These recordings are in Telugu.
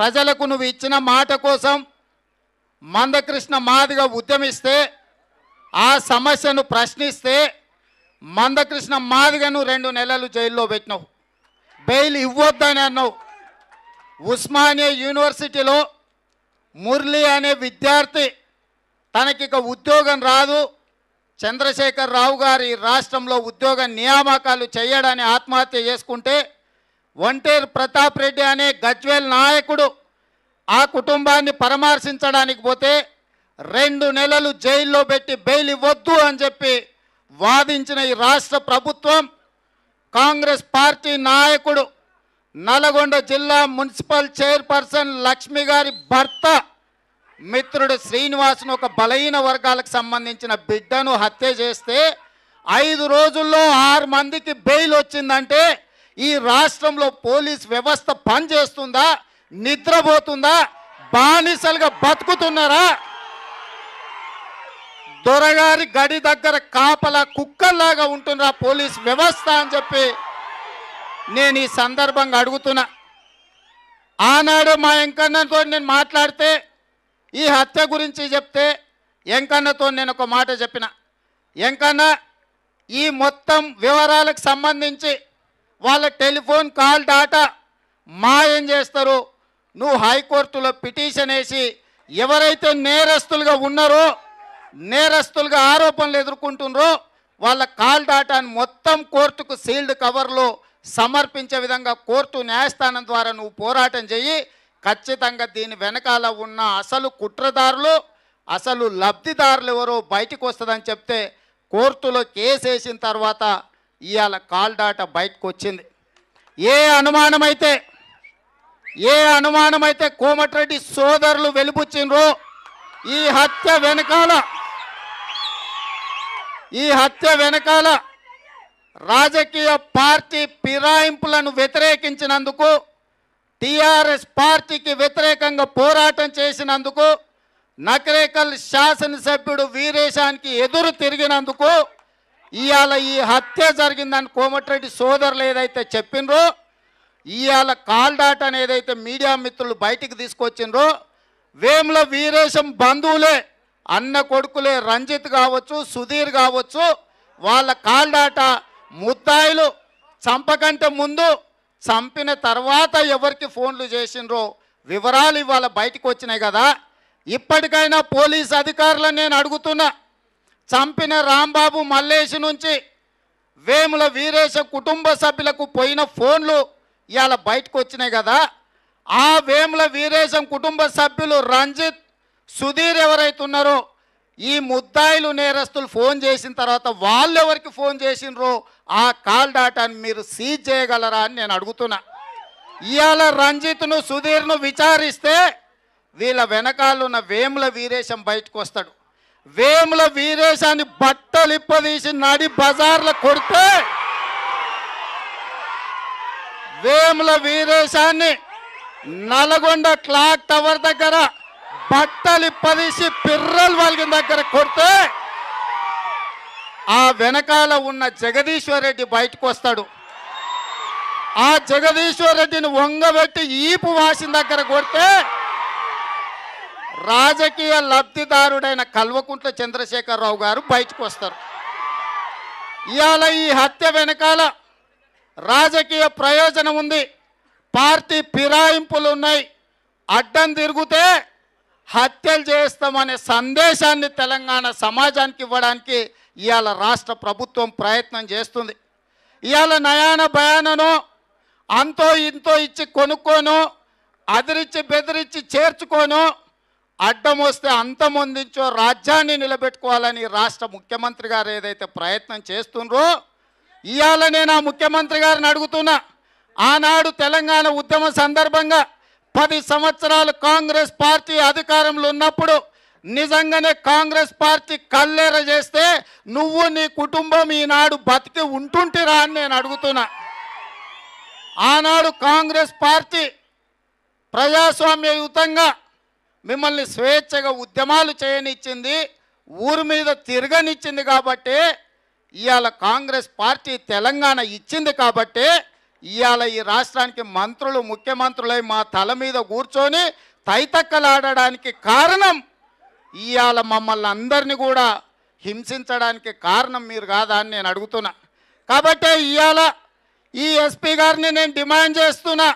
ప్రజలకు నువ్వు ఇచ్చిన మాట కోసం మందకృష్ణ మాదిగా ఉద్యమిస్తే ఆ సమస్యను ప్రశ్నిస్తే మందకృష్ణ మాదిగను రెండు నెలలు జైల్లో పెట్టినావు. బెయిల్ ఇవ్వొద్దని అన్నావు. ఉస్మానియా యూనివర్సిటీలో మురళి అనే విద్యార్థి తనకిక ఉద్యోగం రాదు. చంద్రశేఖర్ రావు గారి రాష్ట్రంలో ఉద్యోగ నియామకాలు చేయడాన్ని ఆత్మహత్య చేసుకుంటే ఒంటేరు ప్రతాప్ రెడ్డి అనే గజ్వేల్ నాయకుడు ఆ కుటుంబాన్ని పరామర్శించడానికి పోతే రెండు నెలలు జైల్లో పెట్టి బెయిల్ ఇవ్వద్దు అని చెప్పి వాదించిన ఈ రాష్ట్ర ప్రభుత్వం కాంగ్రెస్ పార్టీ నాయకుడు నల్గొండ జిల్లా మున్సిపల్ చైర్పర్సన్ లక్ష్మి గారి భర్త మిత్రుడు శ్రీనివాసును ఒక బలహీన వర్గాలకు సంబంధించిన బిడ్డను హత్య చేస్తే ఐదు రోజుల్లో ఆరు మందికి బెయిల్ వచ్చిందంటే ఈ రాష్ట్రంలో పోలీస్ వ్యవస్థ పనిచేస్తుందా? నిద్రపోతుందా? బానిసలుగా బతుకుతున్నారా? దొరగారి గడి దగ్గర కాపల కుక్కల్లాగా ఉంటున్నారా పోలీస్ వ్యవస్థ అని చెప్పి నేను ఈ సందర్భంగా అడుగుతున్నా. ఆనాడు మా వెంకన్నతో నేను మాట్లాడితే ఈ హత్య గురించి చెప్తే వెంకన్నతో నేను ఒక మాట చెప్పిన. ఎంకన్నా ఈ మొత్తం వివరాలకు సంబంధించి వాళ్ళ టెలిఫోన్ కాల్ డాటా. మా ఏం చేస్తారు? నువ్వు హైకోర్టులో పిటిషన్ వేసి ఎవరైతే నేరస్తులుగా ఉన్నారో నేరస్తులుగా ఆరోపణలు ఎదుర్కొంటున్నారో వాళ్ళ కాల్ డాటాను మొత్తం కోర్టుకు సీల్డ్ కవర్లో సమర్పించే విధంగా కోర్టు న్యాయస్థానం ద్వారా నువ్వు పోరాటం చెయ్యి. ఖచ్చితంగా దీని వెనకాల ఉన్న అసలు కుట్రదారులు అసలు లబ్ధిదారులు ఎవరో బయటకు వస్తుందని చెప్తే కోర్టులో కేసు వేసిన తర్వాత ఇవాళ కాల్ డాటా బయటకు వచ్చింది ఏ అనుమానమైతే ఏ అనుమానమైతే కోమటిరెడ్డి సోదరులు వెలుపుచ్చిండ్రో ఈ హత్య వెనకాల ఈ హత్య వెనకాల రాజకీయ పార్టీ ఫిరాయింపులను వ్యతిరేకించినందుకు టిఆర్ఎస్ పార్టీకి వ్యతిరేకంగా పోరాటం చేసినందుకు నకరేకల్ శాసనసభ్యుడు వీరేశానికి ఎదురు తిరిగినందుకు ఇవాళ ఈ హత్య జరిగిందని కోమటిరెడ్డి సోదరులు ఏదైతే చెప్పినరో ఇవాళ కాల్ డాట్ అని ఏదైతే మీడియా మిత్రులు బయటికి తీసుకొచ్చిండ్రో వేముల వీరేశం బంధువులే అన్న కొడుకులే రంజిత్ కావచ్చు సుధీర్ కావచ్చు వాళ్ళ కాల్ డాటా ముద్దాయిలు చంపకంటే ముందు చంపిన తర్వాత ఎవరికి ఫోన్లు చేసిండ్రో వివరాలు ఇవాళ బయటకు వచ్చినాయి కదా. ఇప్పటికైనా పోలీస్ అధికారులను నేను అడుగుతున్నా. చంపిన రాంబాబు మల్లేష్ నుంచి వేముల వీరేశ కుటుంబ సభ్యులకు పోయిన ఫోన్లు ఇవాళ బయటకు వచ్చినాయి కదా. ఆ వేముల వీరేశం కుటుంబ సభ్యులు రంజిత్ సుధీర్ ఎవరైతే ఉన్నారో ఈ ముద్దాయిలు నేరస్తులు ఫోన్ చేసిన తర్వాత వాళ్ళు ఎవరికి ఫోన్ చేసినరో ఆ కాల్ డాటాని మీరు సీజ్ చేయగలరా అని నేను అడుగుతున్నా. ఇవాళ రంజిత్ను సుధీర్ను విచారిస్తే వీళ్ళ వెనకాలన్న వేముల వీరేశం బయటకు వస్తాడు. వేముల వీరేశాన్ని బట్టలు ఇప్పదీసి నడి బజార్లో కొడితే వేముల వీరేశాన్ని నల్గొండ క్లాక్ టవర్ దగ్గర బట్టలు ఇప్పదీసి పిర్రలు వాళ్ళ దగ్గర కొడితే ఆ వెనకాల ఉన్న జగదీశ్వర్ రెడ్డి బయటకు వస్తాడు. ఆ జగదీశ్వర్ రెడ్డిని వంగబెట్టి ఈపు వాసిన దగ్గర కొడితే రాజకీయ లబ్ధిదారుడైన కల్వకుంట్ల చంద్రశేఖరరావు గారు బయటకు వస్తారు. ఇవాళ ఈ హత్య వెనకాల రాజకీయ ప్రయోజనం ఉంది. పార్టీ ఫిరాయింపులు ఉన్నాయి. అడ్డం తిరిగితే హత్యలు చేస్తామనే సందేశాన్ని తెలంగాణ సమాజానికి ఇవ్వడానికి ఇవాళ రాష్ట్ర ప్రభుత్వం ప్రయత్నం చేస్తుంది. ఇవాళ నయాన భయానను అంతో ఇంతో ఇచ్చి కొనుక్కోను అదిరిచ్చి బెదిరించి చేర్చుకోను అడ్డం వస్తే అంతమొందించో రాజ్యాన్ని నిలబెట్టుకోవాలని రాష్ట్ర ముఖ్యమంత్రి గారు ఏదైతే ప్రయత్నం చేస్తుండ్రో ఇవాళ నేను ఆ ముఖ్యమంత్రి గారిని అడుగుతున్నా. ఆనాడు తెలంగాణ ఉద్యమ సందర్భంగా పది సంవత్సరాలు కాంగ్రెస్ పార్టీ అధికారంలో ఉన్నప్పుడు నిజంగానే కాంగ్రెస్ పార్టీ కల్లేర చేస్తే నువ్వు నీ కుటుంబం ఈనాడు బతికి ఉంటుంటిరా అని నేను అడుగుతున్నా. ఆనాడు కాంగ్రెస్ పార్టీ ప్రజాస్వామ్యయుతంగా మిమ్మల్ని స్వేచ్ఛగా ఉద్యమాలు చేయనిచ్చింది ఊరి మీద తిరగనిచ్చింది కాబట్టి ఇవాళ కాంగ్రెస్ పార్టీ తెలంగాణ ఇచ్చింది కాబట్టి ఇవాళ ఈ రాష్ట్రానికి మంత్రులు ముఖ్యమంత్రులై మా తల మీద కూర్చొని తైతక్కలాడడానికి కారణం ఇవాళ మమ్మల్ని అందరినీ కూడా హింసించడానికి కారణం మీరు కాదా అని నేను అడుగుతున్నా. కాబట్టి ఇవాళ ఈ ఎస్పీ గారిని నేను డిమాండ్ చేస్తున్నా.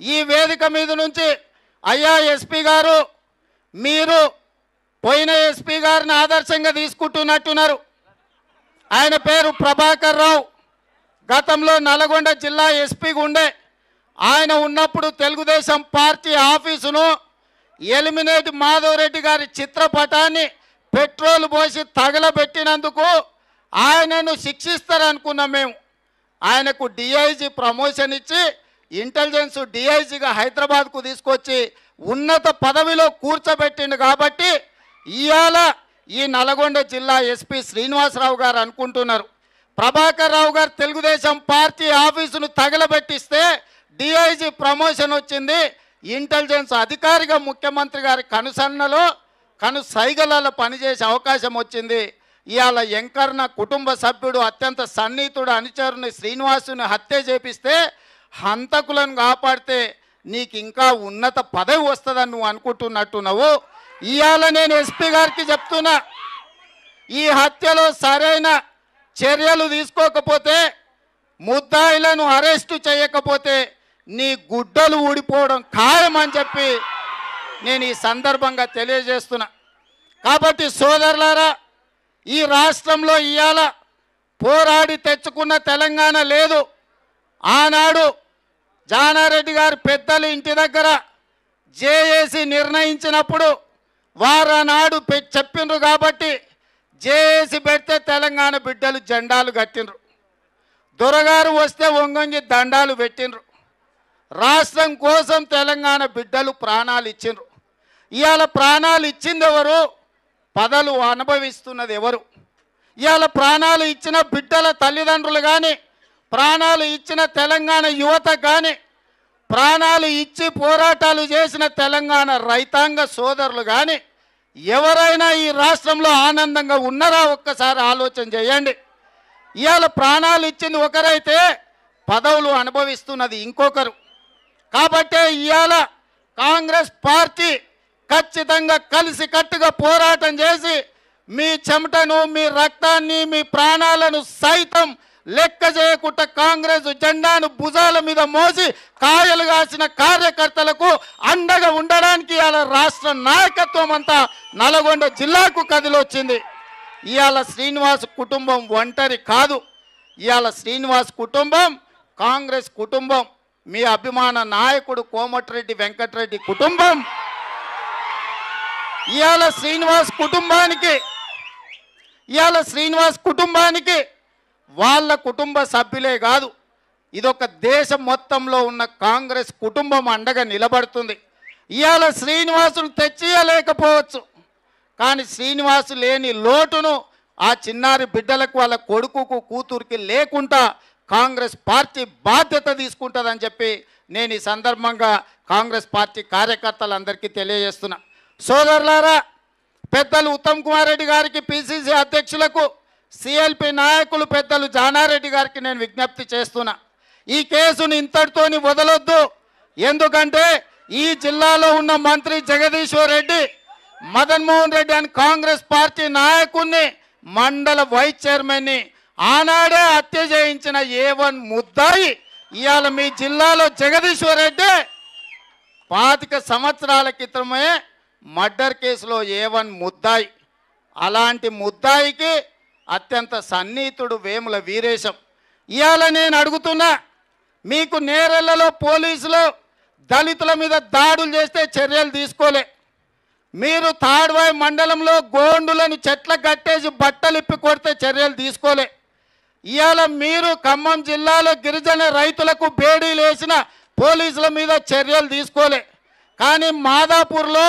ఈ వేదిక మీద నుంచి అయ్యా ఎస్పీ గారు మీరు పోయిన ఎస్పీ గారిని ఆదర్శంగా తీసుకుంటున్నట్టున్నారు. ఆయన పేరు ప్రభాకర్ రావు. గతంలో నల్గొండ జిల్లా ఎస్పీగా ఉండే. ఆయన ఉన్నప్పుడు తెలుగుదేశం పార్టీ ఆఫీసును ఎలిమినేట్ మాధవరెడ్డి గారి చిత్రపటాన్ని పెట్రోల్ పోసి తగలబెట్టినందుకు ఆయనను శిక్షిస్తారనుకున్నాం మేము. ఆయనకు డిఐజీ ప్రమోషన్ ఇచ్చి ఇంటెలిజెన్స్ డిఐజీగా హైదరాబాద్కు తీసుకొచ్చి ఉన్నత పదవిలో కూర్చోబెట్టిండు కాబట్టి ఇవాళ ఈ నల్గొండ జిల్లా ఎస్పీ శ్రీనివాసరావు గారు అనుకుంటున్నారు. ప్రభాకర్ రావు గారు తెలుగుదేశం పార్టీ ఆఫీసును తగలబెట్టిస్తే డిఐజీ ప్రమోషన్ వచ్చింది. ఇంటెలిజెన్స్ అధికారిగా ముఖ్యమంత్రి గారి కనుసన్నలో కను సైగలలో పనిచేసే అవకాశం వచ్చింది. ఇవాళ ఎంకర్న కుటుంబ సభ్యుడు అత్యంత సన్నిహితుడు అనుచరుని శ్రీనివాసుని హత్య చేపిస్తే హంతకులను కాపాడితే నీకు ఇంకా ఉన్నత పదవి వస్తుందని నువ్వు అనుకుంటున్నట్టున్నావు? ఇవాళ నేను ఎస్పీ గారికి చెప్తున్నా. ఈ హత్యలో సరైన చర్యలు తీసుకోకపోతే ముద్దాయిలను అరెస్టు చేయకపోతే నీ గుడ్డలు ఊడిపోవడం ఖాయమని చెప్పి నేను ఈ సందర్భంగా తెలియజేస్తున్నా. కాబట్టి సోదరులారా ఈ రాష్ట్రంలో ఇవాళ పోరాడి తెచ్చుకున్న తెలంగాణ లేదు. ఆనాడు జానారెడ్డి గారు పెద్దలు ఇంటి దగ్గర జేఏసి నిర్ణయించినప్పుడు వారనాడు పె- చెప్పిండ్రు కాబట్టి జేఏసి పెడితే తెలంగాణ బిడ్డలు జెండాలు కట్టిండ్రు దొరగారు వస్తే వంగొంగి దండాలు పెట్టిండ్రు రాష్ట్రం కోసం తెలంగాణ బిడ్డలు ప్రాణాలు ఇచ్చిండ్రు. ఇవాళ ప్రాణాలు ఇచ్చింది ఎవరు పదలు అనుభవిస్తున్నది ఎవరు ఇవాళ ప్రాణాలు ఇచ్చిన బిడ్డల తల్లిదండ్రులు కానీ ప్రాణాలు ఇచ్చిన తెలంగాణ యువత కానీ ప్రాణాలు ఇచ్చి పోరాటాలు చేసిన తెలంగాణ రైతాంగ సోదరులు కానీ ఎవరైనా ఈ రాష్ట్రంలో ఆనందంగా ఉన్నారా? ఒక్కసారి ఆలోచన చేయండి. ఇవాళ ప్రాణాలు ఇచ్చింది ఒకరైతే పదవులు అనుభవిస్తున్నది ఇంకొకరు. కాబట్టే ఇవాళ కాంగ్రెస్ పార్టీ ఖచ్చితంగా కలిసి కట్టుగా పోరాటం చేసి మీ చెమటను మీ రక్తాన్ని మీ ప్రాణాలను సైతం లెక్క చేయకుండా కాంగ్రెస్ జెండాను భుజాల మీద మోసి కాయలు కాసిన కార్యకర్తలకు అండగా ఉండడానికి ఇవాళ రాష్ట్ర నాయకత్వం అంతా నల్గొండ జిల్లాకు కదిలొచ్చింది. ఇవాళ శ్రీనివాస్ కుటుంబం ఒంటరి కాదు. ఇవాళ శ్రీనివాస్ కుటుంబం కాంగ్రెస్ కుటుంబం మీ అభిమాన నాయకుడు కోమటిరెడ్డి వెంకటరెడ్డి కుటుంబం. ఇవాళ శ్రీనివాస్ కుటుంబానికి ఇవాళ శ్రీనివాస్ కుటుంబానికి వాళ్ళ కుటుంబ సభ్యులే కాదు ఇదొక దేశం మొత్తంలో ఉన్న కాంగ్రెస్ కుటుంబం అండగా నిలబడుతుంది. ఇవాళ శ్రీనివాసులు తెచ్చియలేకపోవచ్చు. కానీ శ్రీనివాసు లేని లోటును ఆ చిన్నారి బిడ్డలకు వాళ్ళ కొడుకుకు కూతురికి లేకుండా కాంగ్రెస్ పార్టీ బాధ్యత తీసుకుంటుందని చెప్పి నేను ఈ సందర్భంగా కాంగ్రెస్ పార్టీ కార్యకర్తలందరికీ తెలియజేస్తున్నా. సోదరులారా పెద్దలు ఉత్తమ్ కుమార్ రెడ్డి గారికి పిసిసి అధ్యక్షులకు సిఎల్పి నాయకులు పెద్దలు జానారెడ్డి గారికి నేను విజ్ఞప్తి చేస్తున్నా. ఈ కేసును ఇంతటితోని వదలొద్దు. ఎందుకంటే ఈ జిల్లాలో ఉన్న మంత్రి జగదీశ్వర్ రెడ్డి మదన్మోహన్ రెడ్డి అని కాంగ్రెస్ పార్టీ నాయకుడిని మండల వైస్ చైర్మన్ని ఆనాడే హత్య చేయించిన ఏ వన్ ముద్దాయి ఇవాళ మీ జిల్లాలో జగదీశ్వర్ రెడ్డి పాతిక సంవత్సరాల క్రితమే మర్డర్ కేసులో ఏ వన్ ముద్దాయి. అలాంటి ముద్దాయికి అత్యంత సన్నిహితుడు వేముల వీరేశం. ఇవాళ నేను అడుగుతున్నా మీకు నేరెళ్ళలో పోలీసులు దళితుల మీద దాడులు చేస్తే చర్యలు తీసుకోలే. మీరు తాడ్వాయి మండలంలో గోండులను చెట్ల కట్టేసి బట్టలిప్పి కొడితే చర్యలు తీసుకోలే. ఇవాళ మీరు ఖమ్మం జిల్లాలో గిరిజన రైతులకు బేడీలు వేసిన పోలీసుల మీద చర్యలు తీసుకోలే. కానీ మాదాపూర్లో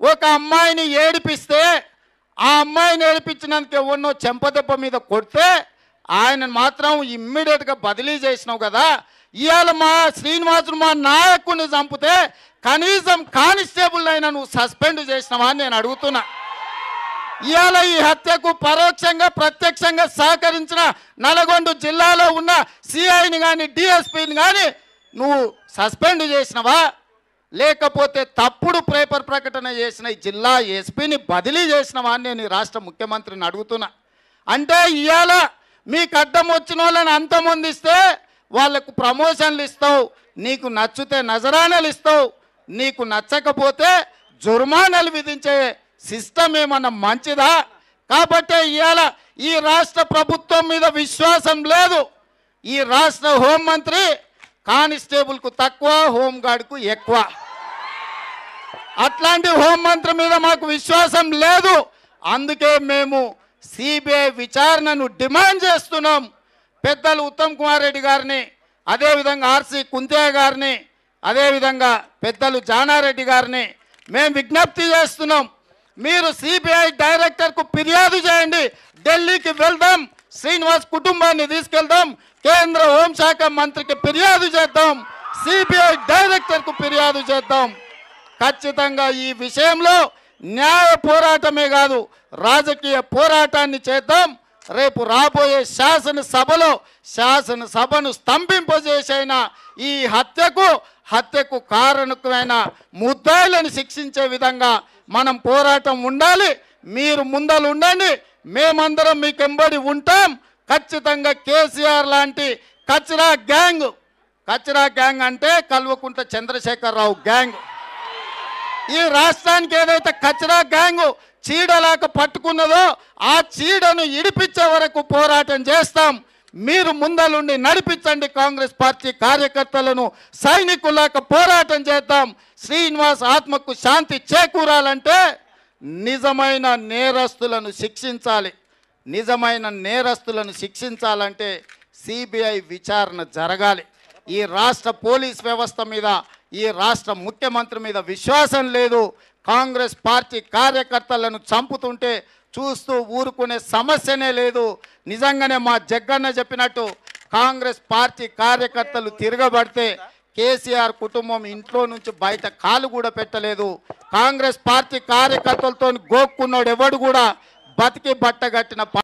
ఒక అమ్మాయిని ఏడిపిస్తే ఆ అమ్మాయిని ఏడిపించినందుకు ఎవరినో చెంపదెబ్బ మీద కొడితే ఆయనను మాత్రం ఇమ్మీడియట్గా బదిలీ చేసినావు కదా. ఇవాళ మా శ్రీనివాసుడు మా నాయకుడిని చంపితే కనీసం కానిస్టేబుల్ అయినా నువ్వు సస్పెండ్ చేసినావా అని నేను అడుగుతున్నా. ఇవాళ ఈ హత్యకు పరోక్షంగా ప్రత్యక్షంగా సహకరించిన నల్గొండ జిల్లాలో ఉన్న సిఐని కానీ డిఎస్పీని కానీ నువ్వు సస్పెండ్ చేసినవా? లేకపోతే తప్పుడు పేపర్ ప్రకటన చేసిన ఈ జిల్లా ఎస్పీని బదిలీ చేసిన వాడిని నేను రాష్ట్ర ముఖ్యమంత్రిని అడుగుతున్నా. అంటే ఇవాళ మీకు అడ్డం వచ్చిన వాళ్ళని అంతమొందిస్తే వాళ్ళకు ప్రమోషన్లు ఇస్తావు నీకు నచ్చితే నజరానాలు ఇస్తావు నీకు నచ్చకపోతే జుర్మానాలు విధించే సిస్టమ్ ఏమన్నా మంచిదా? కాబట్టి ఇవాళ ఈ రాష్ట్ర ప్రభుత్వం మీద విశ్వాసం లేదు. ఈ రాష్ట్ర హోంమంత్రి కానిస్టేబుల్కు తక్కువ హోంగార్డ్కు ఎక్కువ. అట్లాంటి హోంమంత్రి మీద మాకు విశ్వాసం లేదు. అందుకే మేము సిబిఐ విచారణను డిమాండ్ చేస్తున్నాం. పెద్దలు ఉత్తమ్ కుమార్ రెడ్డి గారిని అదేవిధంగా ఆర్సి కుంతయ్య గారిని అదేవిధంగా పెద్దలు జానారెడ్డి గారిని మేము విజ్ఞప్తి చేస్తున్నాం. మీరు సిబిఐ డైరెక్టర్కు ఫిర్యాదు చేయండి. ఢిల్లీకి వెళ్దాం. శ్రీనివాస్ కుటుంబాన్ని తీసుకెళ్దాం. కేంద్ర హోంశాఖ మంత్రికి ఫిర్యాదు చేద్దాం. సిబిఐ డైరెక్టర్కు ఫిర్యాదు చేద్దాం. ఖచ్చితంగా ఈ విషయంలో న్యాయ పోరాటమే కాదు రాజకీయ పోరాటాన్ని చేద్దాం. రేపు రాబోయే శాసనసభలో శాసనసభను స్తంభింపజేసైన ఈ హత్యకు హత్యకు కారణకమైన ముద్దాయిలను శిక్షించే విధంగా మనం పోరాటం ఉండాలి. మీరు ముందలు ఉండండి మేమందరం మీకు ఎంబడి ఉంటాం. ఖచ్చితంగా కేసీఆర్ లాంటి కచరా గ్యాంగ్ కచరా గ్యాంగ్ అంటే కల్వకుంట చంద్రశేఖరరావు గ్యాంగ్. ఈ రాష్ట్రానికి ఏదైతే కచరా గ్యాంగ్ చీడలాక పట్టుకున్నదో ఆ చీడను ఇడిపించే వరకు పోరాటం చేస్తాం. మీరు ముందలుండి నడిపించండి కాంగ్రెస్ పార్టీ కార్యకర్తలను సైనికులాక పోరాటం చేద్దాం. శ్రీనివాస్ ఆత్మకు శాంతి చేకూరాలంటే నిజమైన నేరస్తులను శిక్షించాలి. నిజమైన నేరస్తులను శిక్షించాలంటే సిబిఐ విచారణ జరగాలి. ఈ రాష్ట్ర పోలీస్ వ్యవస్థ మీద ఈ రాష్ట్ర ముఖ్యమంత్రి మీద విశ్వాసం లేదు. కాంగ్రెస్ పార్టీ కార్యకర్తలను చంపుతుంటే చూస్తూ ఊరుకునే సమస్యనే లేదు. నిజంగానే మా జగ్గన్న చెప్పినట్టు కాంగ్రెస్ పార్టీ కార్యకర్తలు తిరగబడితే కేసీఆర్ కుటుంబం ఇంట్లో నుంచి బయట కాలు కూడా పెట్టలేదు. కాంగ్రెస్ పార్టీ కార్యకర్తలతో గోక్కున్నోడు ఎవడు కూడా బతికి బట్టగట్టిన